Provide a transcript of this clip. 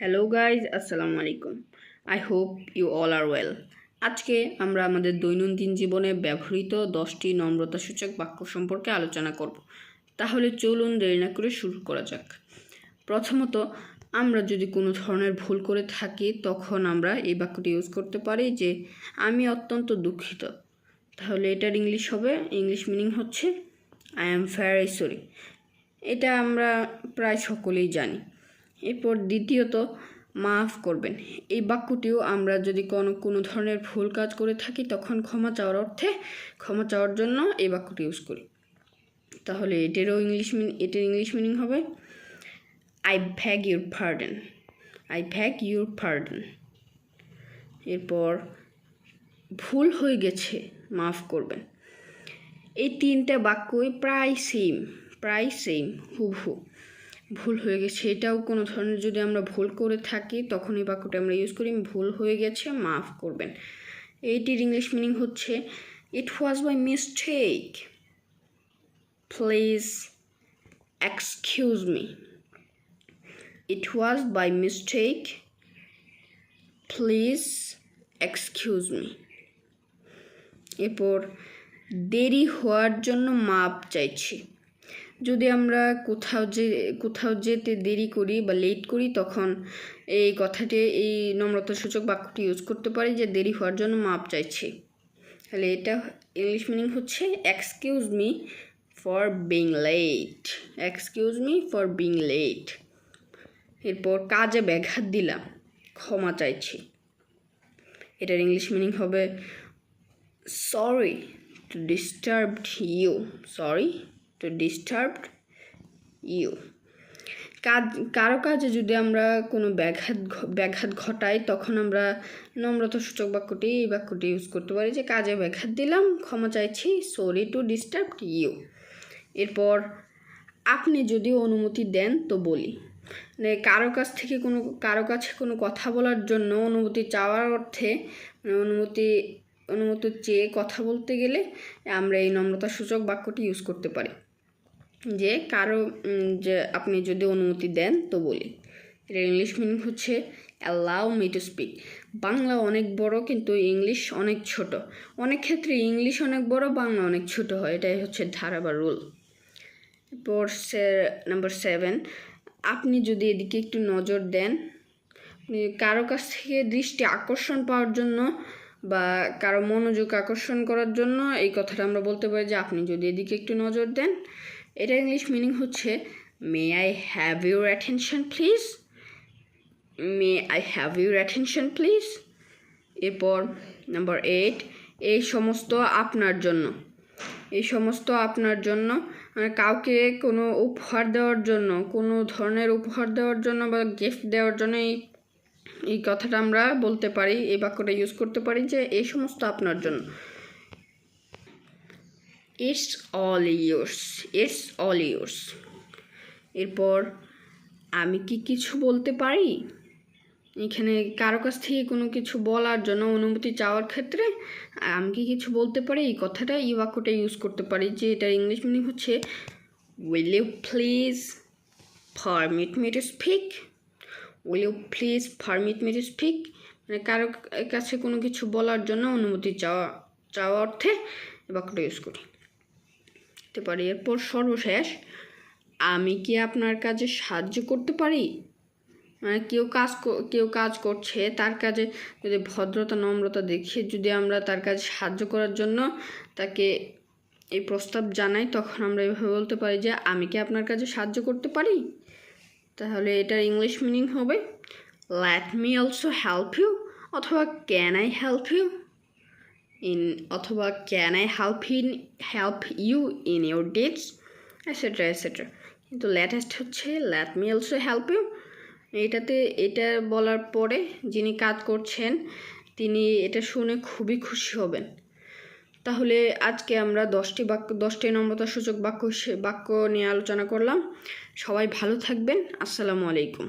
Hello guys আসসালামু আলাইকুম I hope you all are well আজকে আমরা আমাদের দৈনন্দিন জীবনে ব্যবহৃত দশটি নম্রতাসূচক বাক্য সম্পর্কে আলোচনা করব। তাহলে চলুন দেরি না করে শুরু করা যাক। প্রথমত, আমরা যদি কোনো ধরনের ভুল করে থাকি, তখন আমরা এই বাক্যটি ইউজ করতে পারি যে, আমি অত্যন্ত দুঃখিত। তাহলে এটার ইংলিশ হবে, ইংলিশ মিনিং হচ্ছে আই অ্যাম ভেরি সরি এটা আমরা প্রায় সকলেই জানি। এরপর দ্বিতীয়ত মাফ করবেন। এই বাক্যটিও আমরা যদি কোনো কোনো ধরনের ভুল কাজ করে থাকি, তখন ক্ষমা চাওয়ার অর্থে ক্ষমা চাওয়ার জন্য এই বাক্যটি ইউজ করি। তাহলে এটারও ইংলিশ মিন এটার ইংলিশ মিনিং হবে I beg your pardon I beg your pardon এরপর, ভুল হয়ে গেছে, মাফ করবেন। এই তিনটা বাক্যই প্রায় সেম প্রায় সেম হুবহু। ভুল হয়ে গেছে। এটাও কোনো ধরনের যদি আমরা ভুল করে থাকি তখন এই বাক্যটা আমরা ইউজ করি, ভুল হয়ে গেছে, মাফ করবেন। এইটির ইংলিশ মিনিং হচ্ছে it was by mistake please excuse me it was by mistake please excuse me এরপর, দেরি হওয়ার জন্য মাপ চাইছি। যদি আমরা কোথাও যে, কোথাও যেতে দেরি করি বা লেট করি, তখন এই কথাটি, এই নম্রতাসূচক বাক্যটি ইউজ করতে পারি যে দেরি হওয়ার জন্য মাপ চাইছি। তাহলে এটা ইংলিশ মিনিং হচ্ছে excuse me for being late excuse me for being late এরপর কাজে ব্যাঘাত দিলাম, ক্ষমা চাইছি। এটার ইংলিশ মিনিং হবে sorry to disturb you sorry to disturb you কাজ, কারও কাজে যদি আমরা কোনো ব্যাঘাত ব্যাঘাত ঘটাই, তখন আমরা নম্রতা সূচক বাক্যটি এই বাক্যটি ইউজ করতে পারি যে, কাজে ব্যাঘাত দিলাম, ক্ষমা চাইছি সরি টু ডিস্টার্ব ইউ এরপর, আপনি যদি অনুমতি দেন, তো বলি। মানে কারও কাছ থেকে কোনো, কারও কাছে কোনো কথা বলার জন্য অনুমতি চাওয়ার অর্থে মানে অনুমতি অনুমতি চেয়ে কথা বলতে গেলে আমরা এই নম্রতা সূচক বাক্যটি ইউজ করতে পারি। যে কারও যে আপনি যদি অনুমতি দেন তো বলি। এটা ইংলিশ মিনিং হচ্ছে allow me to speak Bangla অনেক বড়, কিন্তু ইংলিশ অনেক ছোট। অনেক ক্ষেত্রে ইংলিশ অনেক বড়, বাংলা অনেক ছোট হয়। এটাই হচ্ছে ধারা বা রুল এরপর নাম্বার সেভেন আপনি যদি এদিকে একটু নজর দেন কারও কাছ থেকে দৃষ্টি আকর্ষণ পাওয়ার জন্য বা কারও মনোযোগ আকর্ষণ করার জন্য এই কথাটা আমরা বলতে পারি যে আপনি যদি এদিকে একটু নজর দেন এটা ইংলিশ মিনিং হচ্ছে may I have your attention please may I have your attention please এরপর নাম্বার এইট এই সমস্ত আপনার জন্য। এই সমস্ত আপনার জন্য কাউকে কোনো উপহার দেওয়ার জন্য, কোনো ধরনের উপহার দেওয়ার জন্য বা গিফট দেওয়ার জন্য এই এই কথাটা আমরা বলতে পারি, এই বাক্যটা ইউজ করতে পারি যে, এই সমস্ত আপনার জন্য। It's all yours it's all yours এরপর আমি কি কিছু বলতে পারি? এখানে কারও কাছ থেকে কোনো কিছু বলার জন্য অনুমতি চাওয়ার ক্ষেত্রে আমি কি কিছু বলতে পারি? এই কথাটা এই বাক্যটা ইউজ করতে পারি যে এটা ইংলিশ মিনিং হচ্ছে will you please permit me to speak will you please permit me to speak মানে কারও কাছে কোনো কিছু বলার জন্য অনুমতি চাওয়া চাওয়া অর্থে এই বাক্যটা ইউজ করি। করতে পারি। এরপর সর্বশেষ, আমি কি আপনার কাজে সাহায্য করতে পারি? মানে কেউ কাজ কেউ কাজ করছে, তার কাজে যদি ভদ্রতা, নম্রতা দেখিয়ে যদি আমরা তার কাজে সাহায্য করার জন্য তাকে এই প্রস্তাব জানাই, তখন আমরা এভাবে বলতে পারি যে, আমি কি আপনার কাজে সাহায্য করতে পারি? তাহলে এটার ইংলিশ মিনিং হবে let me also help you অথবা can I help you in অথবা can I help in help you in your deeds etcetera etcetera কিন্তু লেটেস্ট হচ্ছে let me also help you এটাতে, এটা বলার পরে যিনি কাজ করছেন, তিনি এটা শুনে খুবই খুশি হবেন। তাহলে আজকে আমরা দশটি বাক্য, দশটি নম্রতা সূচক বাক্য বাক্য নিয়ে আলোচনা করলাম। সবাই ভালো থাকবেন। আসসালামু আলাইকুম।